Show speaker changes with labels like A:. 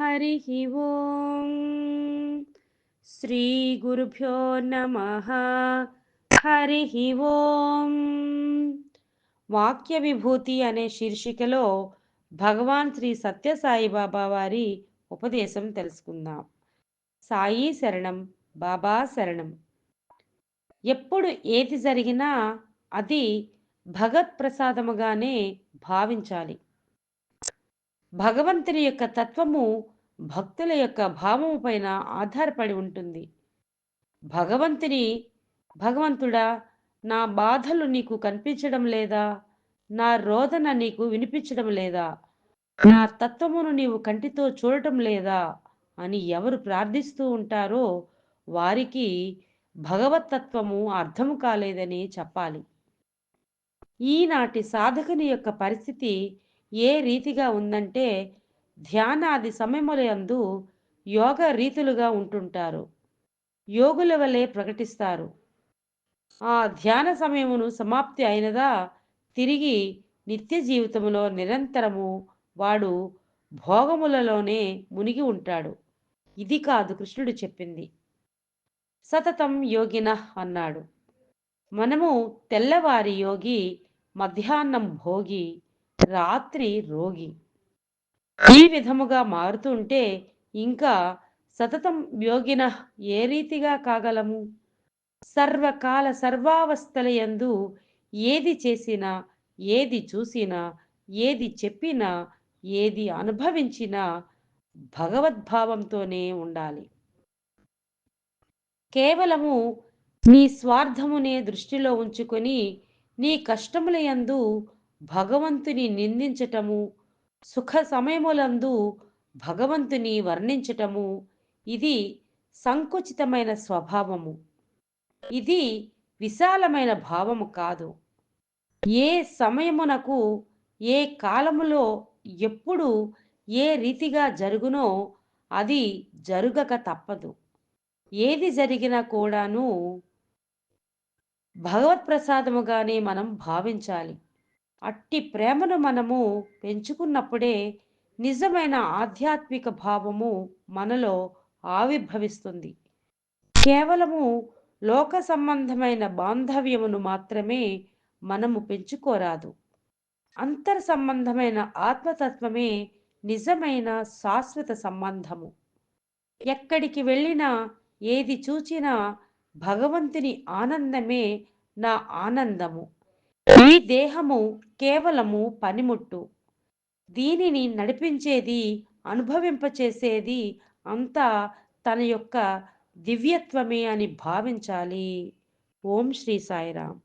A: హరి ఓం శ్రీ గురుభ్యో నమ హరి ఓం వాక్య విభూతి అనే శీర్షికలో భగవాన్ శ్రీ సత్యసాయి బాబా వారి ఉపదేశం తెలుసుకుందాం. సాయి శరణం బాబా శరణం. ఎప్పుడు ఏది జరిగినా అది భగత్ ప్రసాదముగానే భావించాలి. భగవంతుని యొక్క తత్వము భక్తుల యొక్క భావము పైన ఆధారపడి ఉంటుంది. భగవంతుని భగవంతుడా నా బాధలు నీకు కనిపించడం లేదా? నా రోదన నీకు వినిపించడం లేదా? నా తత్వమును నీవు కంటితో చూడటం లేదా? అని ఎవరు ప్రార్థిస్తూ ఉంటారో వారికి భగవతత్వము అర్థము కాలేదని చెప్పాలి. ఈనాటి సాధకుని యొక్క పరిస్థితి ఏ రీతిగా ఉందంటే ధ్యానాది సమయములందు యోగ రీతులుగా ఉంటుంటారు. యోగుల వలె ప్రకటిస్తారు. ఆ ధ్యాన సమయమును సమాప్తి అయినదా తిరిగి నిత్య జీవితంలో నిరంతరము వాడు భోగములలోనే మునిగి ఉంటాడు. ఇది కాదు కృష్ణుడు చెప్పింది. సతతం యోగిన అన్నాడు. మనము తెల్లవారి యోగి మధ్యాహ్నం భోగి రాత్రి రోగి. ఈ విధముగా మారుతుంటే ఇంకా సతతం యోగిన ఏ రీతిగా కాగలము? సర్వకాల సర్వావస్థలయందు ఏది చేసినా ఏది చూసినా ఏది చెప్పినా ఏది అనుభవించినా భగవద్భావంతోనే ఉండాలి. కేవలము నీ స్వార్థమునే దృష్టిలో ఉంచుకొని నీ కష్టముల యందు భగవంతుని నిందించటము సుఖ సమయములందు భగవంతుని వర్ణించటము ఇది సంకుచితమైన స్వభావము. ఇది విశాలమైన భావము కాదు. ఏ సమయమునకు ఏ కాలములో ఎప్పుడు ఏ రీతిగా జరుగునో అది జరుగక తప్పదు. ఏది జరిగినా కూడాను భగవత్ప్రసాదముగానే మనం భావించాలి. అట్టి ప్రేమను మనము పెంచుకున్నప్పుడే నిజమైన ఆధ్యాత్మిక భావము మనలో ఆవిర్భవిస్తుంది. కేవలము లోక సంబంధమైన బాంధవ్యమును మాత్రమే మనము పెంచుకోరాదు. అంతర్ సంబంధమైన ఆత్మతత్వమే నిజమైన శాశ్వత సంబంధము. ఎక్కడికి వెళ్ళినా ఏది చూచినా భగవంతుని ఆనందమే నా ఆనందము. ఈ దేహము కేవలము పనిముట్టు. దీనిని నడిపించేది అనుభవింపచేసేది అంతా తన యొక్క దివ్యత్వమే అని భావించాలి. ఓం శ్రీ సాయిరామ్.